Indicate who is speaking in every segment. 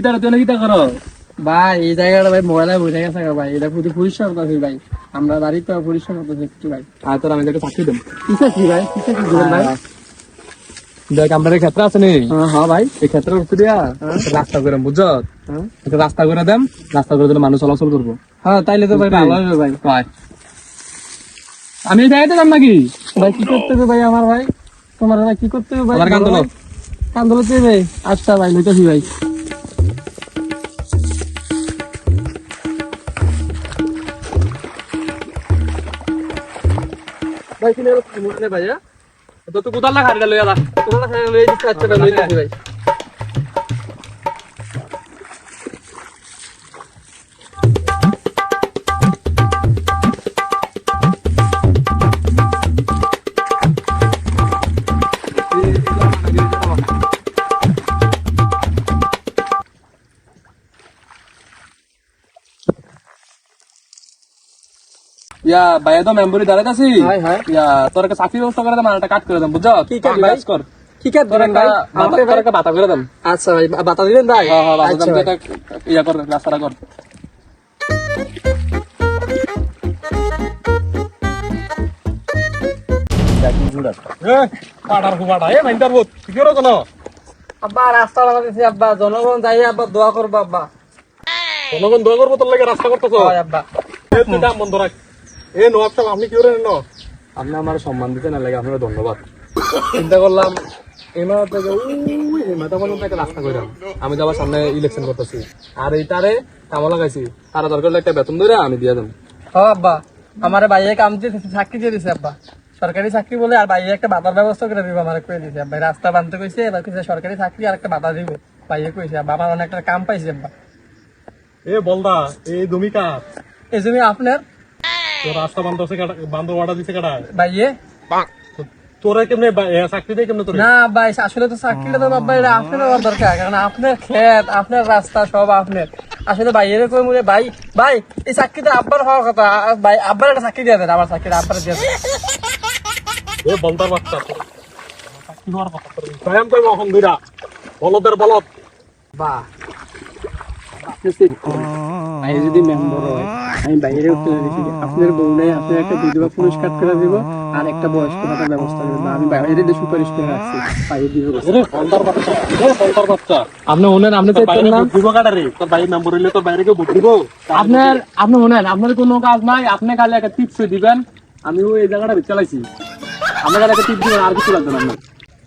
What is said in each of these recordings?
Speaker 1: কিতা তুই কিতা কর।
Speaker 2: ভাই এই জায়গাটা ভাই বুঝে গেছে ভাই। এটা পুরো পরিষ্কার করতেছি ভাই। আমরা বাড়িতে পরিষ্কার করতেছি একটু ভাই।
Speaker 1: আর তোর আমি তোকে চাকরি দেব।
Speaker 2: কিসে কি ভাই? কিসে কি ভাই?
Speaker 1: দেখ আমাদের ক্ষেত্র আছে নি?
Speaker 2: হ্যাঁ হ্যাঁ ভাই।
Speaker 1: এই দিয়া রাস্তা করে বুঝছ?
Speaker 2: হ্যাঁ।
Speaker 1: একটা রাস্তা করে দেন রাস্তা করে দিলে মানুষ চলাচল করব।
Speaker 2: হ্যাঁ তাইলে তো ভাই ভালো হবে ভাই।
Speaker 1: কয়? আমি জায়গাতে যাম নাকি?
Speaker 2: ভাই কি করতে হবে ভাই আমার ভাই? তোমার ভাই কি করতে হবে ভাই?
Speaker 1: কান্দলো।
Speaker 2: কান্দলো ভাই? আচ্ছা ভাই লইতেছি ভাই। ভাই কিনে মুখে ভাই হ্যাঁ
Speaker 1: তো তুই কোথাও না খাড়িটা লইয়া যা
Speaker 2: তোমরা খাই লইয়া দিচ্ছি আচ্ছা লইয়া ভাই।
Speaker 1: ইয়া তো মেম্বরি দাঁড়াতে আছি। ইয়া তোর একটা চাকরি ব্যবস্থা করে দাম আর একটা কাট করে দাম বুঝছ?
Speaker 2: কি কাট
Speaker 1: তুই
Speaker 2: ভাই?
Speaker 1: কাজ কর।
Speaker 2: কি কাট দিবেন ভাই? আমাকে
Speaker 1: তোর একটা বাতা করে দাম।
Speaker 2: আচ্ছা ভাই বাতা দিবেন ভাই?
Speaker 1: হ্যাঁ হ্যাঁ বাতা
Speaker 2: আচ্ছা
Speaker 1: দাম
Speaker 2: ভাই।
Speaker 1: ইয়া কর রাস্তাটা কর। পাড়ার কুপাড়া এ মাইন্দার বোধ কি করো কোনো?
Speaker 2: আব্বা রাস্তা বানাতেছি আব্বা। জনগণ যাই আব্বা দোয়া করব আব্বা।
Speaker 1: জনগণ দোয়া করব তোর লাগে রাস্তা করতেছ?
Speaker 2: হয় আব্বা।
Speaker 1: দাম বন্ধ রাখ। এ নবাব সাহেব আপনি কি করে ন। আপনি আমার সম্মান দিতে না লাগে আপনার ধন্যবাদ। চিন্তা করলাম এমার থেকে উই এমাটা পর্যন্ত একটা রাস্তা কইরাম আমি তো আবার সামনে ইলেকশন করতেছি। আর এইটারে কামা লাগাইছি। তারা দরকার একটা বেতন ধরে আমি দিয়ে দেব।
Speaker 2: আব্বা আমার ভাইয়ে কাম দিয়ে চাকরি দিয়ে দিছে আব্বা। সরকারি চাকরি বলে আর ভাইয়ে একটা বাতার ব্যবস্থা করে দিব আমার কয়ে দিছে আব্বা। রাস্তা বানতে কইছে এবার কইছে সরকারি চাকরি আর একটা বাতা দিব ভাইয়ে কইছে আব্বা। আমার অনেক কাম পাইছে আব্বা।
Speaker 1: এ বলদা এই জমি কার?
Speaker 2: এই জমি আপনার?
Speaker 1: তোর রাস্তা বান্ধব অর্ডার দিছে কাটা
Speaker 2: ভাইয়ে?
Speaker 1: তোরা কেমনে চাকরি দিয়ে কেমনে তোর?
Speaker 2: না ভাই আসলে তো চাকরিটা তো বাবা এটা আপনার হওয়ার দরকার কারণ আপনার ক্ষেত আপনার রাস্তা সব আপনার। আসলে ভাই বলে ভাই ভাই এই চাকরিটা আব্বার হওয়ার কথা ভাই আব্বার একটা চাকরি দিয়ে দেন আমার চাকরি আব্বার দিয়ে দেন।
Speaker 1: এ বলদার বাচ্চা চাকরি হওয়ার কথা স্বয়ং কই মহন দুইরা বলদের বলদ
Speaker 2: বাহ। ভাই যদি মেম্বার হয়। আমি বাইরে উঠতে দিচ্ছি আপনার বউ নেই আপনার একটা বিধবা পুরস্কার করে দিব আর একটা বয়স্ক ভাতার ব্যবস্থা করে দেবো। আমি বাইরে দিয়ে সুপারিশ করে রাখছি বাইরে
Speaker 1: বাচ্চা আপনি ওনেন আপনি তো বাইরে দিব কাটা রে? তোর বাইরে মেম্বার হইলে তো বাইরে কেউ দিব? আপনার আপনি ওনেন আপনার কোনো কাজ নাই আপনি খালি একটা টিপস দিবেন। আমিও এই জায়গাটা চালাইছি। আপনার খালি একটা টিপস দিবেন আর কিছু লাগবে না আপনার।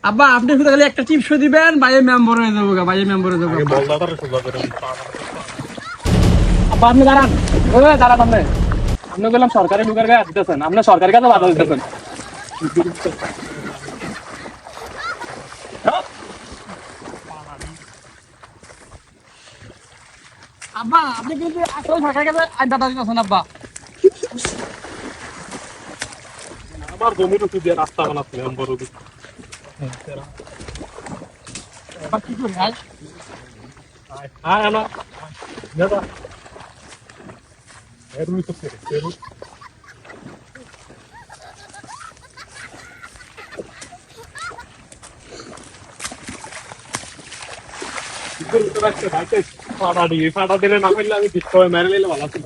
Speaker 2: আব্বা আপনি শুধু খালি একটা টিপস দিবেন বাইরে মেম্বার হয়ে যাব বাইরে মেম্বার হয়ে যাব
Speaker 1: আপনি দাঁড়ান। ওই দাঁড়ান আপনি। আপনি বললাম সরকারি লোকের গায়ে দিতেছেন। আপনি সরকারি কাজে বাধা দিতেছেন।
Speaker 2: আব্বা আপনি কিন্তু আসলে সরকারের কাছে আড্ডা দিতেছেন আব্বা।
Speaker 1: আমার জমির উঠে দিয়ে রাস্তা বানাচ্ছে
Speaker 2: আব্বা কি করি
Speaker 1: দাদা এরুই তো এরু ফাটা দিয়ে ফাটা দিলে না পারলে আমি ডিস্কো মেরে নিলে ভালো ছিল